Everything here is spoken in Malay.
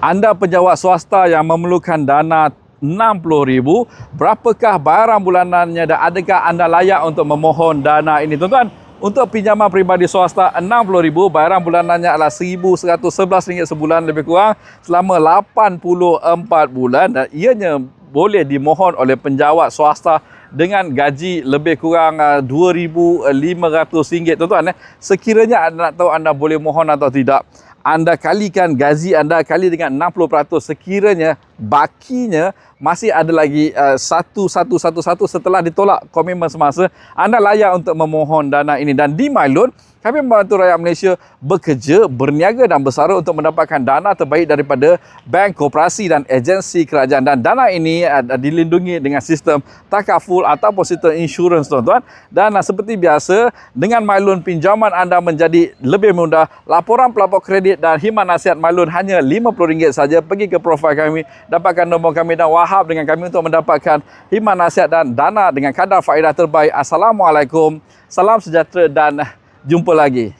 Anda pejabat swasta yang memerlukan dana RM60,000, berapakah bayaran bulanannya dan adakah anda layak untuk memohon dana ini? Tuan-tuan, untuk pinjaman peribadi swasta RM60,000, bayaran bulanannya adalah RM1,111 sebulan lebih kurang selama 84 bulan dan ianya boleh dimohon oleh penjawat swasta dengan gaji lebih kurang uh, RM2,500 tuan-tuan. Eh. Sekiranya anda nak tahu anda boleh mohon atau tidak, anda kalikan gaji anda kali dengan 60% sekiranya bakinya masih ada lagi uh, satu satu satu satu setelah ditolak komitmen semasa anda layak untuk memohon dana ini dan di MyLoan kami membantu rakyat Malaysia bekerja, berniaga dan bersara untuk mendapatkan dana terbaik daripada bank, koperasi dan agensi kerajaan. Dan dana ini uh, dilindungi dengan sistem takaful ataupun sistem insurans tuan-tuan. Dan uh, seperti biasa, dengan MyLoan pinjaman anda menjadi lebih mudah. Laporan pelapor kredit dan himan nasihat MyLoan hanya RM50 saja. Pergi ke profil kami, dapatkan nombor kami dan wahab dengan kami untuk mendapatkan himan nasihat dan dana dengan kadar faedah terbaik. Assalamualaikum, salam sejahtera dan jumpa lagi.